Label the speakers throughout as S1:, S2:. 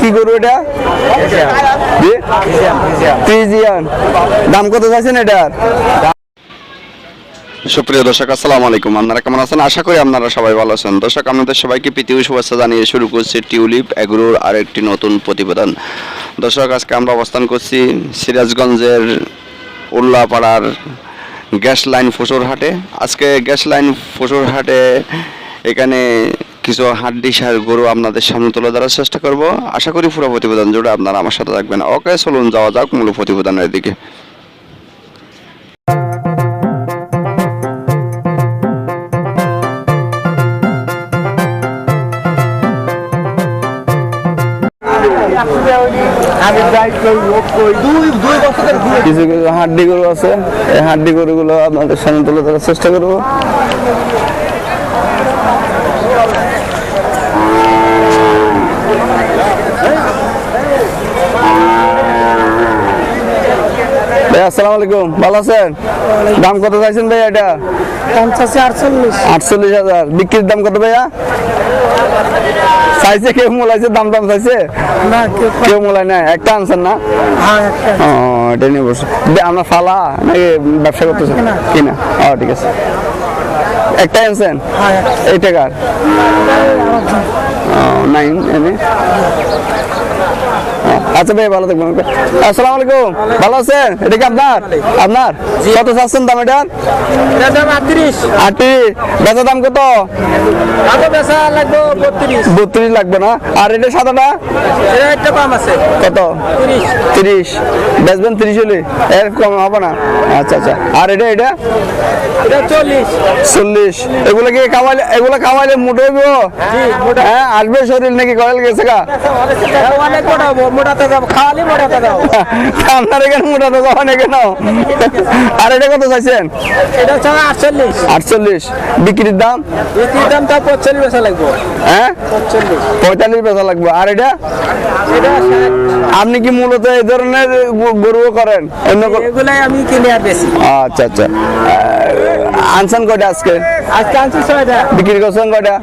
S1: কি করব এটা? ফ্রিজিয়ান দাম কত চাইছেন এটার? সুপ্রিয় দর্শক, আসসালামু আলাইকুম। আপনারা কেমন আছেন? আশা করি আপনারা সবাই ভালো আছেন। দর্শক, আপনাদের সবাইকে পৃথিবী শুভেচ্ছা জানিয়ে শুরু করছি টিউলিপ এগ্রোর আরেকটি নতুন প্রতিবেদন। দর্শক, আজকে আমরা অবস্থান করছি সিরাজগঞ্জের উল্লাপাড়ার গ্যাস লাইন ফসুরহাটে। আজকে গ্যাস লাইন ফসুরহাটে এখানে কিছু হাড্ডি সার গরু আপনাদের সামনে তুলে ধরার চেষ্টা করব। আশা করি পুরো প্রতিবেদন জুড়ে আপনারা আমার সাথে থাকবেন। ওকে, চলুন যাওয়া যাক মূল প্রতিবেদনের দিকে। কিছু কিছু হাড্ডি গরু আছে। এই হাড্ডি গরুগুলো আপনাদের সামনে তুলে ধরার চেষ্টা করব। আসসালামু আলাইকুম ভালো আছেন? দাম কত চাইছেন ভাই এটা?
S2: পঞ্চাশে আটচল্লিশ।
S1: আটচল্লিশ হাজার। বিক্রির দাম কত ভাইয়া? চাইছে কেউ মোলাইছে দাম দাম চাইছে?
S2: না কেউ
S1: মোলাই না একটা আনছেন না?
S2: হ্যাঁ
S1: ও এটা নিয়ে বসে। আমরা ফালা নাকি ব্যবসা করতেছেন?
S2: কিনা।
S1: ও ঠিক আছে। একটা আনছেন?
S2: হ্যাঁ
S1: এই টাকার নাইন আচ্ছা ভাই ভালো থাকবেন আসসালামু আলাইকুম। ভালো আছেন? এটা কি আপনার? আপনার? কত চাচ্ছেন দাম এটার?
S2: আটত্রিশ। আটত্রিশ।
S1: আটি বেচা দাম কত?
S2: বেচা লাগবে বত্রিশ।
S1: লাগবে না? আর এটা সাদাটা? কত?
S2: তিরিশ।
S1: বেচবেন তিরিশ হলে? এর কম হবে না? আচ্ছা আচ্ছা। আর এটা এটা?
S2: এটা চল্লিশ।
S1: চল্লিশ। এগুলো কি খাওয়াইলে এগুলো খাওয়াইলে মোটো হইব। হ্যাঁ আসবে শরীর নাকি কয়েল গেছে গা?
S2: যাব
S1: আপনার এখানে মোটা তো যাওয়া নাকি না আর এটা কত চাইছেন?
S2: আটচল্লিশ।
S1: আটচল্লিশ। বিক্রির দাম?
S2: বিক্রির দাম তা পঁচল্লিশ বেচা লাগবে।
S1: হ্যাঁ? পঁয়তাল্লিশ। পয়সা লাগবে। আর এটা? আপনি কি মূলত এই ধরনের গরু করেন? অন্য কো-
S2: আমি কিনে বেশি।
S1: আচ্ছা আচ্ছা। আনছেন কয়টা আজকে?
S2: আজকে আনছি ছয়টা।
S1: বিক্রি করছেন কয়টা?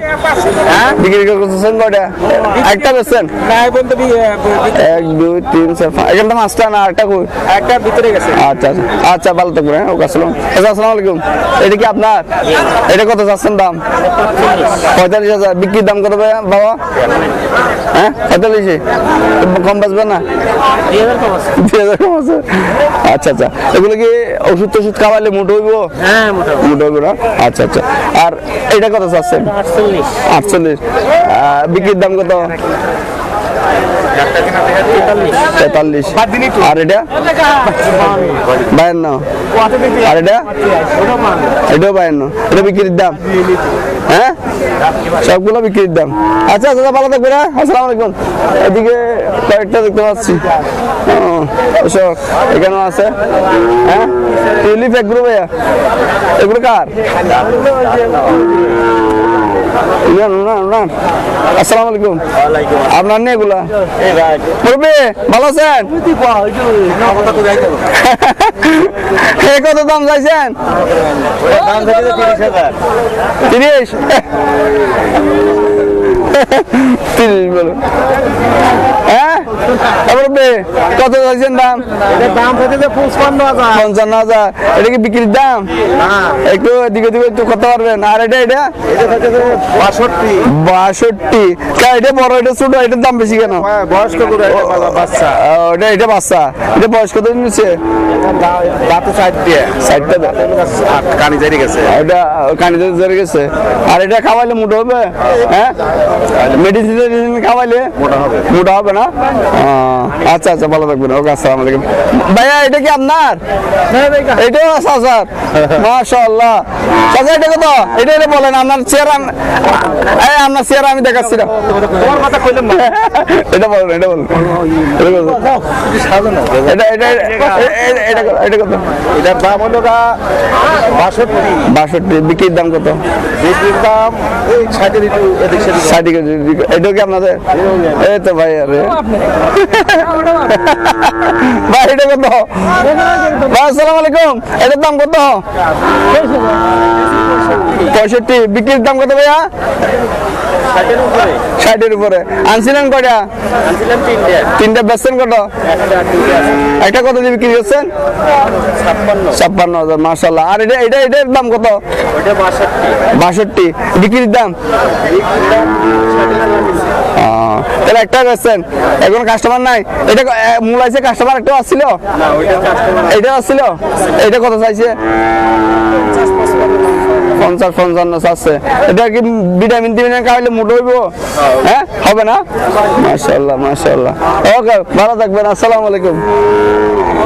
S2: হ্যাঁ?
S1: বিক্রি করছেন কয়টা? একটা বেচছেন?
S2: না বি- বি-
S1: এক দুই তিন চার পাঁচ। এখান থেকে পাঁচটা না আটটা কই?
S2: একটা ভিতরে গেছে।
S1: আচ্ছা আচ্ছা। আচ্ছা ভালো থাকবেন হ্যাঁ ওকে আসসালাম আচ্ছা আসসালামু আলাইকুম। এটা কি আপনার? এটা কত চাচ্ছেন দাম? পঁয়তাল্লিশ হাজার। বিক্রির দাম কত বাবা? হ্যাঁ পঁয়তাল্লিশে? কম বাঁচবে না? আচ্ছা আচ্ছা। এগুলো কি ওষুধ টষুধ খাওয়ালে মোটো হইব?
S2: হ্যাঁ
S1: মোটো। আচ্ছা আচ্ছা। আর এটা কত চাচ্ছেন?
S2: আটচল্লিশ।
S1: বিক্রির দাম কত? তেতাল্লিশ। আর এটা? বায়ান্ন। আর এটা? এটাও বায়ান্ন। এটা বিক্রির দাম? হ্যাঁ? সবগুলো বিক্রির দাম। আচ্ছা আচ্ছা ভালো থাকবে না আসসালামু আলাইকুম। এদিকে কয়েকটা দেখতে পাচ্ছি। এখানেও আছে। হ্যাঁ? টিউলিপ এগ্রো ভাইয়া। এগুলো কার? আসসালামু আলাইকুম। আপনার নেই এগুলা? ভালো আছেন? এ কত দাম চাইছেন? তিরিশ। তিরিশ বলো। হ্যাঁ মুরব্বি কত চাইছেন দাম?
S2: দাম হচ্ছে হাজার।
S1: পঞ্চান্ন হাজার। এটা কি বিক্রির দাম? একটু এদিকে দিকে একটু করতে পারবেন আর এটা এটা?
S2: বাষট্টি।
S1: বাষট্টি। এটা বড় এটা ছোট এটার দাম বেশি কেন?
S2: বয়স্ক বাচ্চা।
S1: ওটা এটা বাচ্চা। এটা বয়স কত দিন নিচ্ছে
S2: দাঁতে সাইড দিয়ে।
S1: ষাটটা
S2: কানি জারি গেছে।
S1: এটা কানিতে ধরে গেছে। আর এটা খাওয়াইলে মোটা হবে? হ্যাঁ? মেডিসিন খাওয়াইলে মোটা হবে। মোটা হবে না? আচ্ছা আচ্ছা ভালো থাকবেন। ওকে আসসালামু আলাইকুম। ভাইয়া এটা কি আপনার? এটাও আছে স্যার। মাশাআল্লাহ। চাচা এটা কত? এটা এটা বলেন আপনার চেয়ার এই আপনার চেয়ার আমি দেখাচ্ছি না।
S2: তোমার কথা কইলাম না।
S1: এটা বলুন এটা বলুন। এটা এটা এটা এটা- এটা- এটা কত? এটা
S2: দাম হলো গা বাষট্টি।
S1: বাষট্টি। বিক্রির দাম কত?
S2: বিক্রির দাম এই ষাটের একটু এদিক সেদিক।
S1: ষাট কেজি। এটাও কি আপনাদের? এই তো ভাই আরে ভাই এটা কত ভাই আসসালামু আলাইকুম। এটার দাম কত? পঁয়ষট্টি। বিক্রির দাম কত ভাইয়া? ষাটের উপরে। আনছিলেন কয়টা? তিনটা বেচছেন কত? একটা কত দিয়ে বিক্রি করছেন? ছাপ্পান্ন হাজার মার্শাল্লাহ আর এটা এটা এটার দাম কত? বাষট্টি। বিক্রির দাম? তাহলে একটা বেচছেন। এখন কাস্টমার নাই। এটা আহ, মূল আছে কাস্টমার একটা আসছিল এটা আসছিল এটা কত চাইছে? পঞ্চাশ পঞ্চান্ন চাচ্ছে এটা কি ভিটামিন টিমিন খাওয়াইলে মোটো হইব? হ্যাঁ। হবে না? মাশাল্লাহ মাশাল্লাহ ওকে ভালো থাকবেন আসসালামু আলাইকুম।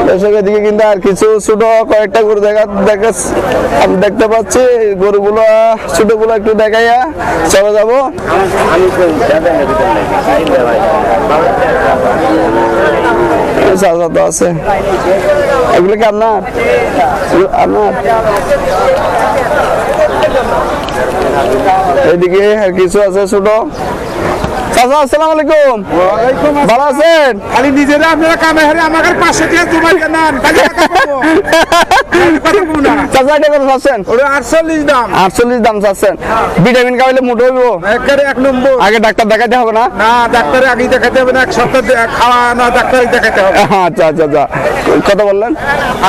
S1: দর্শক এদিকে কিন্তু আর কিছু ছোট কয়েকটা গরু দেখা দেখা আমি দেখতে পাচ্ছি। গরুগুলো ছোটগুলো একটু দেখাইয়া চলে যাব। চাচা তো আছে। এগুলো কি আপনার? আপনার? এদিকে আর কিছু আছে ছোট। চাচা আসসালামু আলাইকুম। ভালো আছেন?
S2: খালি নিজেরা আপনারা কামে হারে আমাকে পাঁচশো দিয়ে নেন? তাহলে টাকা পাবো। আমি কথা বলব না।
S1: চাচা এটা কত চাচ্ছেন
S2: ওটা আটচল্লিশ দাম।
S1: আটচল্লিশ দাম চাচ্ছেন। ভিটামিন খাওয়াইলে মোটো হইব?
S2: একেবারে এক নম্বর।
S1: আগে ডাক্তার দেখাতে হবে না?
S2: না ডাক্তারে আগে দেখাতে হবে না এক সপ্তাহ খাওয়া না ডাক্তারে দেখাতে হবে।
S1: আচ্ছা আচ্ছা আচ্ছা। কত বললেন?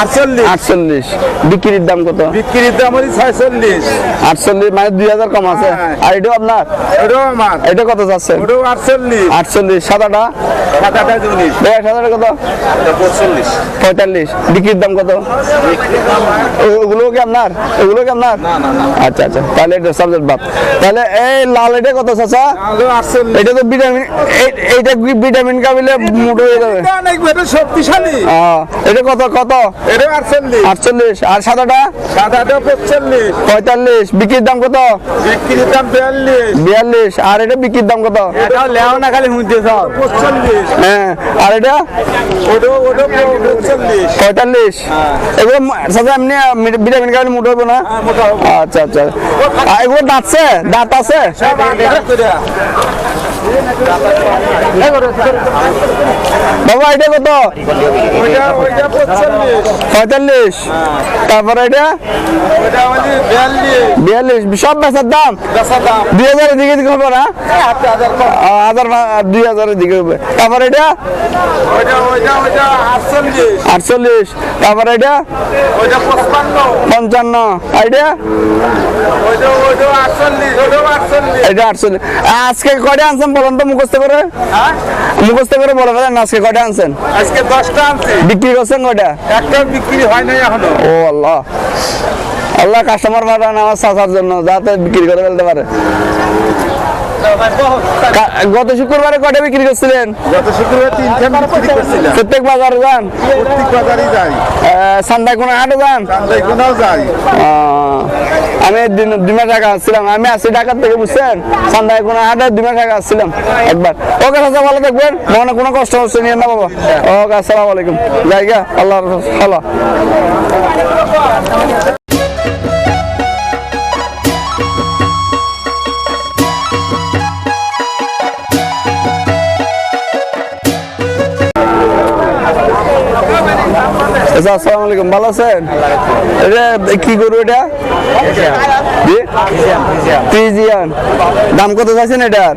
S2: আটচল্লিশ।
S1: আটচল্লিশ। বিক্রির দাম কত?
S2: বিক্রির দাম হচ্ছে ছয়চল্লিশ।
S1: আটচল্লিশ মানে দুই হাজার কম আছে।
S2: হ্যাঁ।
S1: আর এটাও আপনার?
S2: আমার।
S1: এটা কত চাচ্ছেন?
S2: ওটাও আটচল্লিশ।
S1: আটচল্লিশ সাদাটা?
S2: সাতাটা চল্লিশ।
S1: ভাইয়া সাদাটা কত?
S2: পঁচল্লিশ
S1: পঁয়তাল্লিশ। বিক্রির দাম কত? ওগুলো কি আপনার? ওগুলো কি আপনার? আচ্ছা আচ্ছা। তাহলে এটা সাবজেক্ট বাদ। তাহলে এই লাল এটা কত চাচা? এটা তো ভিটামিন এইটা কি ভিটামিন খাবিলে মোটো হয়ে যাবে?
S2: অনেক এটা শক্তিশালী।
S1: এটা কত কত?
S2: এটা আটচল্লিশ।
S1: আটচল্লিশ। আর সাদাটা?
S2: সাদাটা পঁচল্লিশ
S1: পঁয়তাল্লিশ। বিক্রির দাম কত?
S2: বিক্রির দাম বিয়াল্লিশ।
S1: বিয়াল্লিশ। আর এটা বিক্রির দাম কত?
S2: এটাও লেও না খালি হুঁজে সব।
S1: হ্যাঁ আর এটা? পঁয়তাল্লিশ? এগুলো ম- সাথে এমনি ভিটামিন খাবেন মোটো হব না?
S2: হ্যাঁ।
S1: আচ্ছা আচ্ছা। আর এগুলো দাঁতছে? দাঁত আছে। বাবা এটা কত? পঁয়তাল্লিশ। তারপরে এটা?
S2: বিয়াল্লিশ।
S1: সব বেচার দাম? দুই হাজারের দিকে দিকে হবে না?
S2: হাজার
S1: দুই হাজারের দিকে হবে। তারপরে এটা?
S2: আটচল্লিশ।
S1: তারপরে এটা? পঞ্চান্ন। আর এটা?
S2: আটচল্লিশ
S1: এটা আটচল্লিশ। আজকে কয়টা আনছেন বলেন তো মুখস্থ করে।
S2: হ্যাঁ?
S1: মুখস্থ করে বলে ফেলেন আজকে কয়টা আনছেন?
S2: আজকে দশটা আনছে।
S1: বিক্রি করছেন কয়টা?
S2: একটা বিক্রি হয় নাই এখনও।
S1: ও আল্লাহ। আল্লাহ কাস্টমার পাঠান আমার চাচার জন্য যাতে বিক্রি করে ফেলতে পারে। গত শুক্রবারে কয়টা বিক্রি করছিলেন?
S2: গত শুক্রবার তিনখান বিক্রি করছিলাম।
S1: প্রত্যেক বাজার যান?
S2: প্রত্যেক বাজারই যাই।
S1: সান্দায় কোনো হাটে যান?
S2: চান্দাই কোনাও যাই।
S1: আমি দিন দুমা টাকা আসছিলাম। আমি আশি টাকার থেকে বুঝছেন? সান্দায় কোনো হাটে দুমা টাকা আসছিলাম একবার। ওকে চাচা ভালো থাকবেন। মনে কোনো কষ্ট হচ্ছে নিয়ে না বাবা। ওকে আসসালামু আলাইকুম। জায়গা আল্লাহ ভালো আচ্ছা, আসসালামু আলাইকুম ভালো আছেন? এটা কি করব এটা? ফ্রিজিয়ান। দাম কত চাইছেন এটার?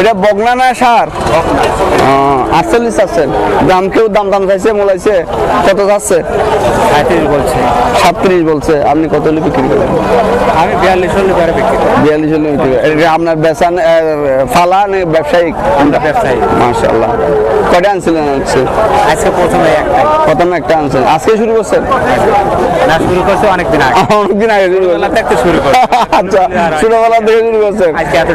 S1: এটা বগনা না সার? আটচল্লিশ চাচ্ছেন। দাম কেউ দাম দাম চাইছে মোলাইছে কত চাচ্ছে?
S3: বলছে।
S1: সাতত্রিশ বলছে আপনি কত হলে বিক্রি
S3: আমি বিয়াল্লিশ হলে বিক্রি
S1: বিয়াল্লিশ হলে বিক্রি এটা আপনার বেচান ফালা না ব্যবসায়িক?
S3: ব্যবসায়ী।
S1: মাশাল্লাহ কয়টা আনছিলেন আজকে?
S3: আজকে প্রথমে একটাই
S1: প্রথমে একটা আনছেন। আজকে শুরু করছেন?
S3: না শুরু করছে অনেকদিন আগে।
S1: অনেকদিন আগে শুরু
S3: বেলা থেকে শুরু করছে।
S1: আচ্ছা ছোটবেলা থেকে শুরু করছেন।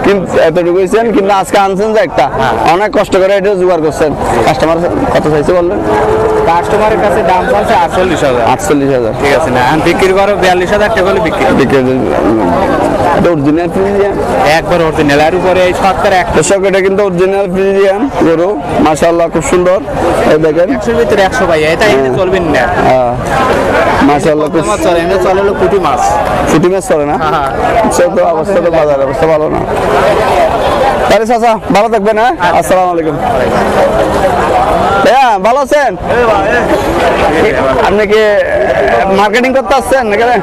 S1: কিন্তু এতটুকু হয়েছেন কিন্তু আজকে আনছেন যে একটা। অনেক কষ্ট করে এটা জোগাড় করছেন। কাস্টমার কত চাইছে বললেন?
S3: কাস্টমারের কাছে দাম চলছে আটচল্লিশ হাজার।
S1: আটচল্লিশ হাজার।
S3: ঠিক আছে না। বিক্রি করো বিয়াল্লিশ হাজার টাকা বিক্রি।
S1: বিক্রি এটা অরিজিনাল ফ্রিজিয়ান
S3: একবার অরিজিনাল এর উপরে এই সত্তর এক
S1: দর্শক এটা কিন্তু অরিজিনাল ফ্রিজিয়ান গরু। মাশাআল্লাহ খুব সুন্দর। এই দেখেন।
S3: একশোর ভিতরে একশো ভাই এটা এনে চলবেন না।
S1: মাশাআল্লাহ খুব
S3: চলে চলে হলো পুঁটি মাছ।
S1: ফুটি মাছ চলে না?
S3: হ্যাঁ।
S1: তো অবস্থা তো বাজার অবস্থা ভালো না। তাহলে চাচা ভালো থাকবেন হ্যাঁ। আসসালামু আলাইকুম। ভাইয়া ভালো আছেন? আপনি কি মার্কেটিং করতে আসছেন এখানে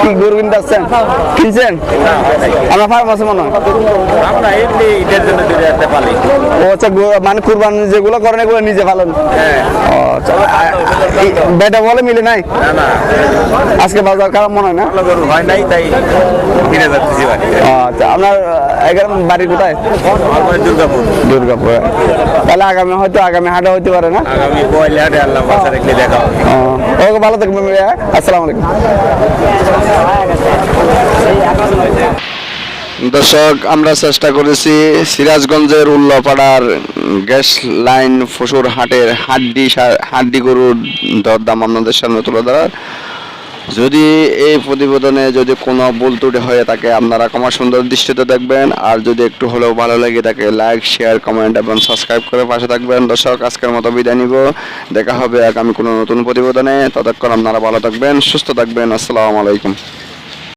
S1: কি গরু কিনতে আসছেন? কিনছেন? আমরা ফার্ম আছে মনে হয়। ও আচ্ছা মানে কুরবানি যেগুলো করেন এগুলো নিজে ফালেন ও আচ্ছা বেটা বলে মিলে নাই? আজকে বাজার খারাপ মনে হয় না?
S3: হয় নাই তাই কিনে যাচ্ছি
S1: আচ্ছা আপনার এখানে বাড়ি কোথায়?
S3: দুর্গাপুর।
S1: দুর্গাপুর। তাহলে আগামী হয়তো আগামী হাটে হইতে পারে না?
S3: আগামী পয়লা হাটে আল্লাহ বাসা রেখে দেখা হবে
S1: ওকে ভালো থাকবেন ভাইয়া আসসালামু আলাইকুম। দর্শক আমরা চেষ্টা করেছি সিরাজগঞ্জের উল্লাপাড়ার গ্যাস লাইন ফসুর হাটের হাড্ডি হাড্ডি গরুর দরদাম আপনাদের সামনে তুলে ধরার। যদি এই প্রতিবেদনে যদি কোনো ভুল ত্রুটি হয়ে থাকে, আপনারা ক্ষমা সুন্দর দৃষ্টিতে দেখবেন। আর যদি একটু হলেও ভালো লাগে তাকে লাইক শেয়ার কমেন্ট এবং সাবস্ক্রাইব করে পাশে থাকবেন। দর্শক, আজকের মতো বিদায় নিব। দেখা হবে আগামী কোনো নতুন প্রতিবেদনে। ততক্ষণ আপনারা ভালো থাকবেন, সুস্থ থাকবেন। আসসালামু আলাইকুম।